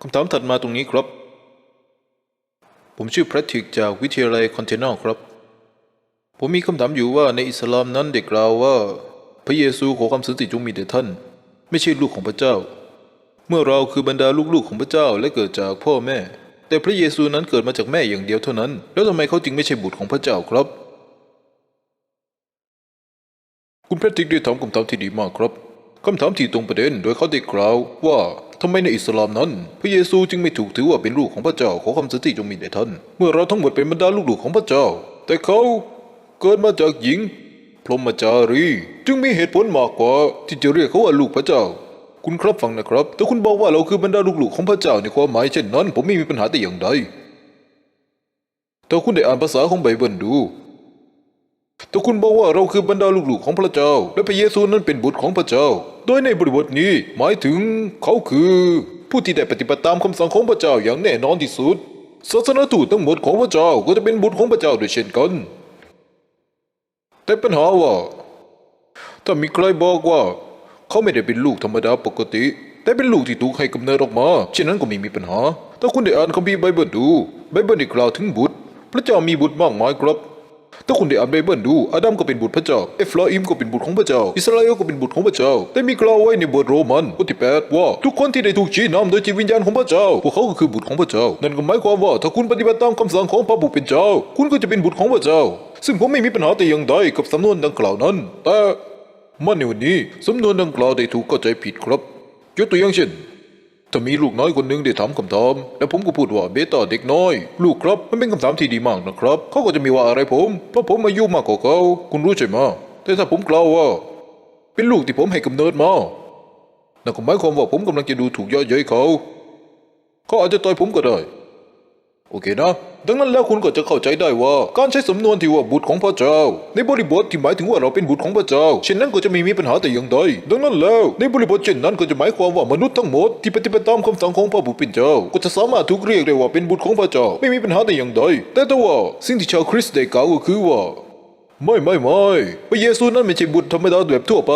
คำถามถัดมาตรงนี้ครับ ผมชื่อแพทริกจากวิทยาลัยคอนเทนเนลครับ ผมมีคำถามอยู่ว่าในอิสลามนั้นเด็กกล่าวว่า พระเยซูขอความสันติจงมีแด่ท่าน ไม่ใช่ลูกของพระเจ้า เมื่อเราคือบรรดาลูกๆของพระเจ้าและเกิดจากพ่อแม่ แต่พระเยซูนั้นเกิดมาจากแม่อย่างเดียวเท่านั้น แล้วทำไมเขาจึงไม่ใช่บุตรของพระเจ้าครับ คุณแพทริกได้ถามคำถามที่ดีมากครับ คำถามที่ตรงประเด็นโดยเขาได้กล่าวว่าทำไมในอิสลามนั้น พระเยซูจึงไม่ถูกถือว่าเป็นลูกของพระเจ้าขอความสันติจงมีแด่ท่านเมื่อเราทั้งหมดเป็นบรรดาลูกๆของพระเจ้า แต่เขาเกิดมาจากหญิง พรหมจารี จึงมีเหตุผลมากกว่าที่จะเรียกเขาว่าลูกพระเจ้า คุณครับฟังนะครับถ้าคุณบอกว่าเราคือบรรดาลูกๆของพระเจ้าในความหมายเช่นนั้น ผมไม่มีปัญหาแต่อย่างใดแต่คุณได้อ่านภาษาของไบเบิลดู แต่คุณบอกว่าเราคือบรรดาลูกๆของพระเจ้า และพระเยซูนั้นเป็นบุตรของพระเจ้า โดยในบริบทนี้หมายถึงเขาคือ ผู้ที่ได้ปฏิบัติตามคำสั่งของพระเจ้าอย่างแน่นอนที่สุดศาสนทูตทั้งหมดของพระเจ้าก็จะเป็นบุตรของพระเจ้าด้วยเช่นกัน แต่ปัญหาว่า ถ้ามีใครบอกว่า เขาไม่ได้เป็นลูกธรรมดาปกติ แต่เป็นลูกที่ถูกให้กำเนิดออกมาเช่นนั้นก็ไม่มีปัญหา ถ้าคุณได้อ่านคัมภีร์ไบเบิลดูไบเบิลได้กล่าวถึงบุตร พระเจ้ามีบุตรมากมายครับ ถ้าคุณได้อ่านไบเบิลดูอาดัมก็เป็นบุตรพระเจ้าเอฟลาอิมก็เป็นบุตรของพระเจ้า อิสราเอลก็เป็นบุตรของพระเจ้า แต่มีกล่าวไว้ในบทโรมันบทที่แปดว่า ทุกคนที่ได้ถูกชี้นำโดยจิตวิญญาณของพระเจ้า พวกเขาก็คือบุตรของพระเจ้า นั่นก็หมายความว่าถ้าคุณปฏิบัติตามคำสั่งของพระผู้เป็นเจ้า คุณก็จะเป็นบุตรของพระเจ้า ซึ่งผมไม่มีปัญหาแต่อย่างใดกับสำนวนดังกล่าวนั้น แต่มาในวันนี้สำนวนดังกล่าวได้ถูกเข้าใจผิดครับยกตัวอย่างเช่น ถ้ามีลูกน้อยคนหนึ่งได้ถามคำถามแล้วผมก็พูดว่าเบต้าเด็กน้อย ลูกครับมันเป็นคำถามที่ดีมากนะครับเขาก็จะมีว่าอะไรผมเพราะผมอายุมากกว่าเขาคุณรู้ใช่ไหมแต่ถ้าผมกล่าวว่า เป็นลูกที่ผมให้กำเนิดมานั่นก็หมายความว่าผมกำลังจะดูถูกย่อเย้ยเขาเขาอาจจะต่อยผมก็ได้ โอเคนะดังนั้นแล้วคุณก็จะเข้าใจได้ว่า การใช้สำนวนที่ว่าบุตรของพระเจ้า ในบริบทที่หมายถึงว่าเราเป็นบุตรของพระเจ้าเช่นนั้นก็จะไม่มีปัญหาแต่อย่างใดดังนั้นแล้วในบริบทเช่นนั้นก็จะหมายความว่ามนุษย์ทั้งหมดที่ปฏิบัติตามคำสั่งของพระผู้เป็นเจ้า ก็จะสามารถถูกเรียกได้ว่าเป็นบุตรของพระเจ้าไม่มีปัญหาแต่อย่างใดแต่ถ้าว่าสิ่งที่ชาวคริสต์ได้กล่าวก็คือว่าไม่ไม่ไม่พระเยซูนั้นไม่ใช่บุตรธรรมดาแบบทั่วไป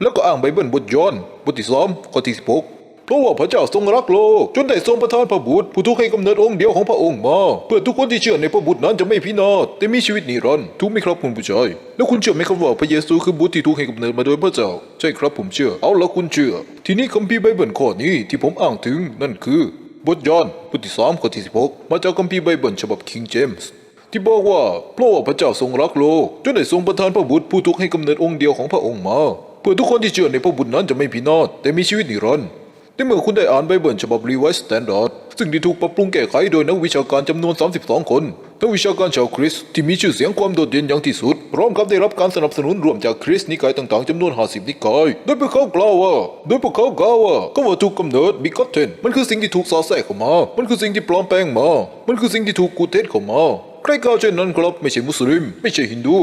แล้วก็อ้างไบเบิลบทยอห์นบทที่สองข้อที่สิบหก เพราะว่าพระเจ้าทรงรักโลก จนได้ทรงประทานพระบุตรผู้ถูกให้กำเนิดองค์เดียวของพระองค์มา เพื่อทุกคนที่เชื่อในพระบุตรนั้นจะไม่พินาศแต่มีชีวิตนิรันดร์ถูกไหมครับคุณผู้ชายแล้วคุณเชื่อไหมครับว่าพระเยซูคือบุตรที่ถูกให้กำเนิดมาโดยพระเจ้า ใช่ครับผมเชื่อ เอาละคุณเชื่อ ทีนี้คัมภีร์ไบเบิลข้อนี้ที่ผมอ้างถึงนั่นคือบทยอห์นบทที่สามข้อที่สิบหกมาจากคัมภีร์ไบเบิลฉบับคิงเจมส์ที่บอกว่าเพราะว่าพระเจ้าทรงรักโลกจนได้ทรงประทานพระบุตรผู้ถูกให้กำเนิดองค์เดียวของพระองค์มา เพื่อทุกคนที่เชื่อในพระบุตรนั้นจะไม่พินาศแต่มีชีวิตนิรันดร์ แต่เมื่อคุณได้อ่านไบเบิลฉบับรีไวส์สแตนดาร์ดซึ่งได้ถูกปรับปรุงแก้ไขโดยนักวิชาการจำนวน 32 คนนักวิชาการชาวคริสต์ที่มีชื่อเสียงความโดดเด่นอย่างที่สุด พร้อมกับได้รับการสนับสนุนร่วมจากคริสต์นิกายต่างๆจำนวน 50 นิกาย โดยพวกเขากล่าวว่าโดยพวกเขากล่าวว่าก็ว่าถูกกำเนิดบิกอตเทนมันคือสิ่งที่ถูกสอดแทรกเข้ามา มันคือสิ่งที่ปลอมแปลงมา มันคือสิ่งที่ถูกกูเทศเข้ามา ใครกล่าวเช่นนั้นครับไม่ใช่มุสลิม ไม่ใช่ฮินดู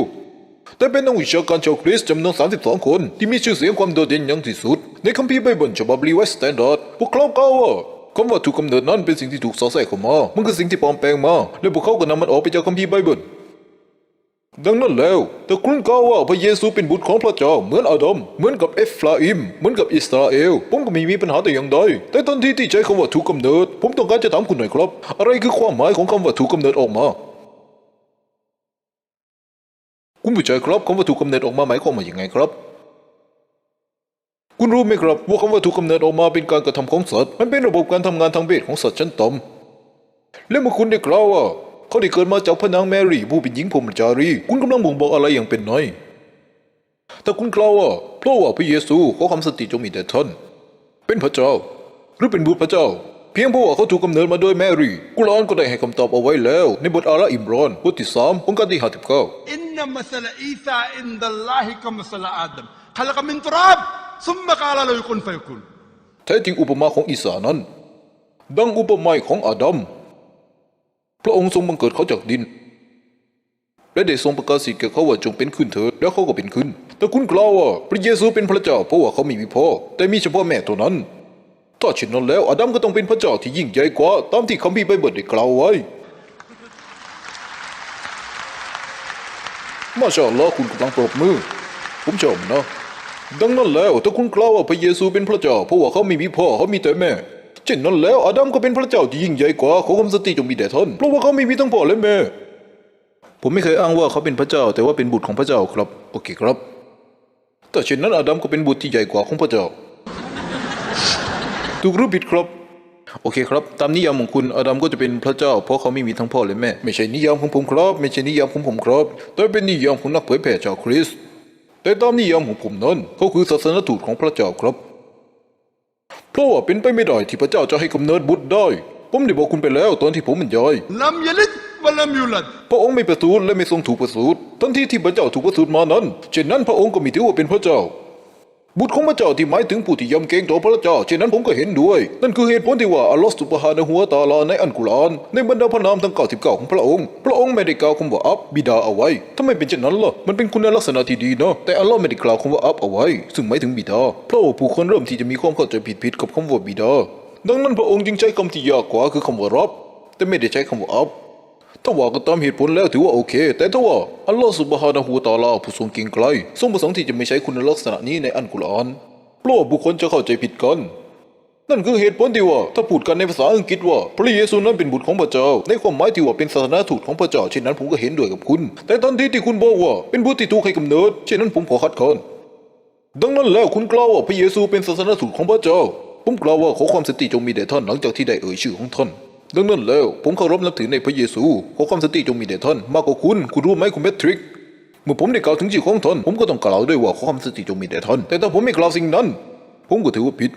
แต่เป็นนักวิชาการชาวคริสต์จำนวน 32 คน ที่มีชื่อเสียงความโดดเด่นอย่างที่สุด ในคัมภีร์ไบเบิลฉบับรีไวส์สแตนดาร์ดพวกเขากล่าวว่าคำว่าถูกกำเนิดนั้นเป็นสิ่งที่ถูกสอดแทรกเข้ามา มันคือสิ่งที่ปลอมแปลงมา และพวกเขาก็นำมันออกไปจากคัมภีร์ไบเบิลดังนั้นแล้วแต่คุณกล่าวว่าพระเยซูเป็นบุตรของพระเจ้าเหมือนอาดัมเหมือนกับเอฟราอิม เหมือนกับอิสราเอล ผมก็ไม่มีปัญหาแต่อย่างใด แต่ทันทีที่ใช้คำว่าถูกกำเนิด ผมต้องการจะถามคุณหน่อยครับ อะไรคือความหมายของคำว่าถูกกำเนิดออกมา คุณผู้ชายครับคำว่าถูกกำเนิดออกมาหมายความว่าอย่างไงครับ คุณรู้ไหมครับว่าคำว่าถูกกำเนิดออกมาเป็นการกระทำของสัตว์มันเป็นระบบการทำงานทางเพศของสัตว์ชั้นต่ำและเมื่อคุณได้กล่าวว่า เขาได้เกิดมาจากพระนางแมรี่ผู้เป็นหญิงพรหมจารี คุณกำลังบ่งบอกอะไรอย่างเป็นน้อยแต่คุณกล่าวว่าเพราะว่าพระเยซูขอคำสติจงมีแต่ท่านเป็นพระเจ้า หรือเป็นบุตรพระเจ้า เพียงเพราะว่าเขาถูกกำเนิดมาโดยแมรี่กุรอานก็ได้ให้คำตอบเอาไว้แล้ว ในบทอาราอิมรอนบทที่สามองค์การที่ห้าสิบเก้า ซุมมะกาลาลยคนไฟกุลแท้จริงอุปมาของอิสานั้น ดังอุปมาของอาดัม พระองค์ทรงบังเกิดเขาจากดิน และได้ทรงประกาศสิทธิ์แก่เขาว่าจงเป็นขึ้นเถิดแล้วเขาก็เป็นขึ้น แต่คุณกล่าวว่าพระเยซูเป็นพระเจ้าเพราะว่าเขาไม่มีพ่อแต่มีเฉพาะแม่เท่านั้น ถ้าเช่นนั้นแล้วอาดัมก็ต้องเป็นพระเจ้าที่ยิ่งใหญ่กว่าตามที่คัมภีร์ไบเบิลได้กล่าวไว้มาชอัลล์คุณกำลังปรบมือ ผมชมเนาะ ดังนั้นแล้วถ้าคุณกล่าวว่าพระเยซูเป็นพระเจ้าเพราะว่าเขาไม่มีพ่อเขามีแต่แม่เช่นนั้นแล้วอาดัมก็เป็นพระเจ้าที่ยิ่งใหญ่กว่าขอความสติจงมีแด่ท่านเพราะว่าเขาไม่มีทั้งพ่อและแม่ผมไม่เคยอ้างว่าเขาเป็นพระเจ้า แต่ว่าเป็นบุตรของพระเจ้าครับ โอเคครับ แต่เช่นนั้นอาดัมก็เป็นบุตรที่ใหญ่กว่าของพระเจ้าถูกหรือผิดครับ โอเคครับ ตามนิยามของคุณอาดัมก็จะเป็นพระเจ้า เพราะเขาไม่มีทั้งพ่อและแม่ ไม่ใช่นิยามของผมครับ ไม่ใช่นิยามของผมครับ แต่เป็นนิยามของนักเผยแผ่ชาวคริสต์ แต่ตามนิยามของผมนั้นเขาคือศาสนทูตของพระเจ้าครับ เพราะว่าเป็นไปไม่ได้ที่พระเจ้าจะให้กำเนิดบุตรได้ ผมได้บอกคุณไปแล้วตอนที่ผมบรรยายลัมยลิดวลัมยูลัดพระองค์ไม่ประสูติและไม่ทรงถูกประสูติทันทีที่พระเจ้าถูกประสูติมานั้นเช่นนั้นพระองค์ก็มีถือว่าเป็นพระเจ้า บุตรของพระเจ้าที่หมายถึงผู้ที่ยำเกรงต่อพระเจ้าเช่นนั้นผมก็เห็นด้วย นั่นคือเหตุผลที่ว่าอัลลอฮฺสุบฮานะฮูวตาลาในอันกุรอานในบรรดาพระนามทั้ง99ของพระองค์ พระองค์ไม่ได้กล่าวคำว่าอับบิดาเอาไว้ทำไมเป็นเช่นนั้นล่ะมันเป็นคุณลักษณะที่ดีเนาะแต่อัลลอฮ์ไม่ได้กล่าวคำว่าอับเอาไว้ ซึ่งหมายถึงบิดาเพราะว่าผู้คนเริ่มที่จะมีความเข้าใจผิดๆกับคำว่าบิดาดังนั้นพระองค์จึงใช้คำที่ยากกว่าคือคำว่ารับแต่ไม่ได้ใช้คำว่าอับ ถ้าว่าก็ตามเหตุผลแล้วถือว่าโอเค แต่ถ้าว่าอัลลอฮฺสุบฮานะฮูวตาลาผู้ทรงเก่งไกลทรงประสงค์ที่จะไม่ใช้คุณลักษณะนี้ในอันกุรอานเพราะว่าบุคคลจะเข้าใจผิดกัน นั่นคือเหตุผลที่ว่าถ้าพูดกันในภาษาอังกฤษว่า พระเยซูนั้นเป็นบุตรของพระเจ้า ในความหมายที่ว่าเป็นศาสนาทูตของพระเจ้าเช่นนั้นผมก็เห็นด้วยกับคุณ แต่ตอนที่ที่คุณบอกว่าเป็นบุตรที่ถูกให้กำเนิดเช่นนั้นผมขอคัดค้านดังนั้นแล้วคุณกล่าวว่าพระเยซูเป็นศาสนาทูตของพระเจ้าผมกล่าวว่าขอความสติจงมีแด่ท่านหลังจากที่ได้เอ่ยชื่อของท่าน ดังนั้นแล้ว ผมเคารพนับถือในพระเยซูขอความสติจงมีแด่ท่านมากกว่าคุณ คุณรู้ไหมคุณแมทริก เมื่อผมได้กล่าวถึงชื่อของท่าน ผมก็ต้องกล่าวด้วยว่าขอความสติจงมีแด่ท่าน แต่ถ้าผมไม่กล่าวสิ่งนั้น ผมก็ถือว่าผิด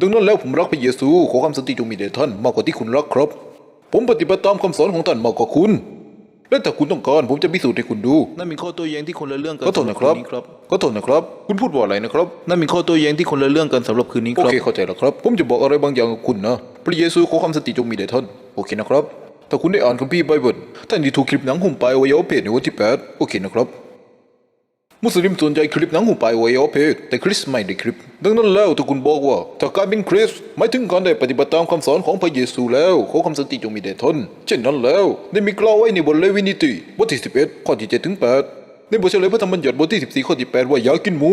ดังนั้นแล้วผมรักพระเยซูขอความสติจงมีแด่ท่านมากกว่าที่คุณรักครับ ผมปฏิบัติตามคำสอนของท่านมากกว่าคุณ และถ้าคุณต้องการผมจะพิสูจน์ให้คุณดู นั่นเป็นข้อโต้แย้งที่คนละเรื่องกันขอโทษนะครับสำหคืครับขอโทษนะครับ คุณพูดว่าอะไรนะครับ นั่นเป็นข้อโต้แย้งที่คนละเรื่องกันสำหรับคืนนี้คโอรับเคเข้าใจแล้วครับ ผมจะบอกอะไรบางอย่างกับคุณนะพระเยซูขอความสติจงมีแด่ท่านโอเคนะครับถ้าคุณได้อ่านคัมภีร์ไบเบิลท่านที่ถูกคลิปหนังหุ่มปลายอวัยวะเพศในวันที่8โอเคนะครับ มุสลิมส่วนใหญ่คลิปนังหุ่มปลายอวัยวะเพศแต่คริสต์ไม่ได้คลิป ดังนั้นแล้วถ้าคุณบอกว่าถ้าการเป็นคริสต์หมายถึงการได้ปฏิบัติตามคำสอนของพระเยซูแล้วขอความสติจงมีแด่ท่านเช่นนั้นแล้ว ได้มีกล่าวไว้ในบทเลวินิติบทที่11ข้อที่7ถึง8ในบทเฉลยพระธรรมบัญญัติบทที่ 14ข้อที่8ว่าอย่ากินหมู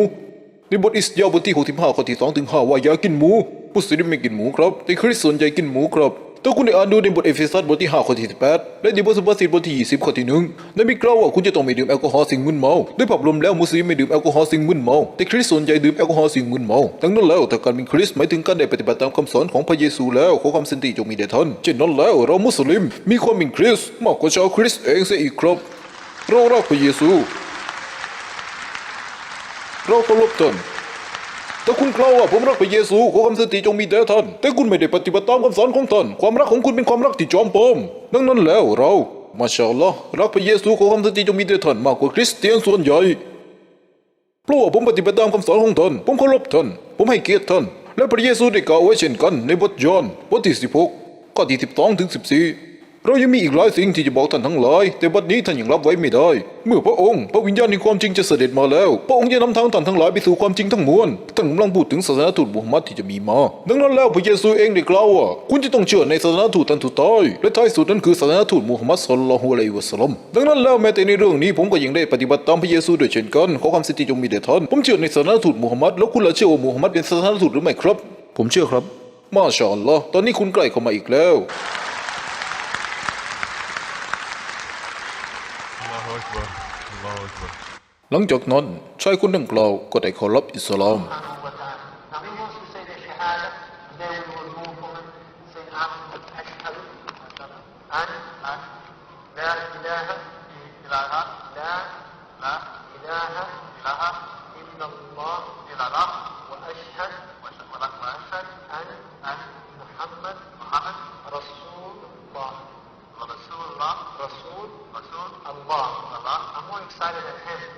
ในบทอิสยาห์บทที่65ข้อที่2ถึง5ว่าอย่ากินหมูมุสลิมไม่กินหมูครับแต่คริสต์ส่วนใหญ่กินหมูครับ ถ้าคุณได้อ่านดูในบทเอเฟซัสบทที่5ข้อที่18และในบทสุภาษิตบทที่20ข้อที่1ได้มีกล่าวว่าคุณจะต้องไม่ดื่มแอลกอฮอล์สิ่งมึนเมาโดยภาพรวมแล้วมุสลิมไม่ดื่มแอลกอฮอล์สิ่งมึนเมาแต่คริสต์ส่วนใหญ่ดื่มแอลกอฮอล์สิ่งมึนเมาดังนั้นแล้วถ้าการเป็นคริสต์หมายถึงการได้ปฏิบัติตามคำสอนของพระเยซูแล้วขอความสันติจงมีแด่ท่านเช่นนั้นแล้วเรามุสลิมมีความเป็นคริสต์มากกว่าชาวคริสต์เองเสียอีกครับเรารักพระเยซูเราเคารพท่าน ถ้าคุณกล่าวว่าผมรักพระเยซูขอคำสติจงมีแด่ท่าน แต่คุณไม่ได้ปฏิบัติตามคำสอนของท่าน ความรักของคุณเป็นความรักที่จอมปลอม ดังนั้นแล้วเรามาชาอัลลอฮ์รักพระเยซูขอคำสติจงมีแด่ท่านมากกว่าคริสเตียนส่วนใหญ่ เพราะว่าผมปฏิบัติตามคำสอนของท่าน ผมเคารพท่าน ผมให้เกียรติท่าน และพระเยซูได้กล่าวไว้เช่นกันในบทยอห์นบทที่16ข้อที่12ถึง14 เรายังมีอีกหลายสิ่งที่จะบอกท่านทั้งหลาย แต่บัดนี้ท่านยังรับไว้ไม่ได้ เมื่อพระองค์ พระวิญญาณแห่งความจริงจะเสด็จมาแล้ว พระองค์จะนำทางท่านทั้งหลายไปสู่ความจริงทั้งมวล ท่านกำลังพูดถึงศาสนาทูตมูฮัมมัดที่จะมีมา ดังนั้นแล้วพระเยซูเองได้กล่าวว่า คุณจะต้องเชื่อในศาสนาทูตท่านสุดท้ายและท้ายสุดนั้นคือศาสนาทูตมูฮัมมัดศ็อลลัลลอฮุอะลัยวะสัลลัม ดังนั้นแล้วแม้แต่ในเรื่องนี้ผมก็ยังได้ปฏิบัติตามพระเยซูด้วยเช่นกัน ขอความสิทธิจงมีแด่ท่าน ผมเชื่อในศาสนาทูตมูฮัมมัด แล้วคุณล่ะเชื่อว่ามูฮัมมัดเป็นศาสนาทูตหรือไม่ครับ ผมเชื่อครับ มาชาอัลลอฮ์ตอนนี้คุณใกล้เข้ามาอีกแล้ว Lang jok non, chai kun deng klaw ko tai kho lop isolom. لا إله إلا الله إلا الله وأشهد وأشهد decided that his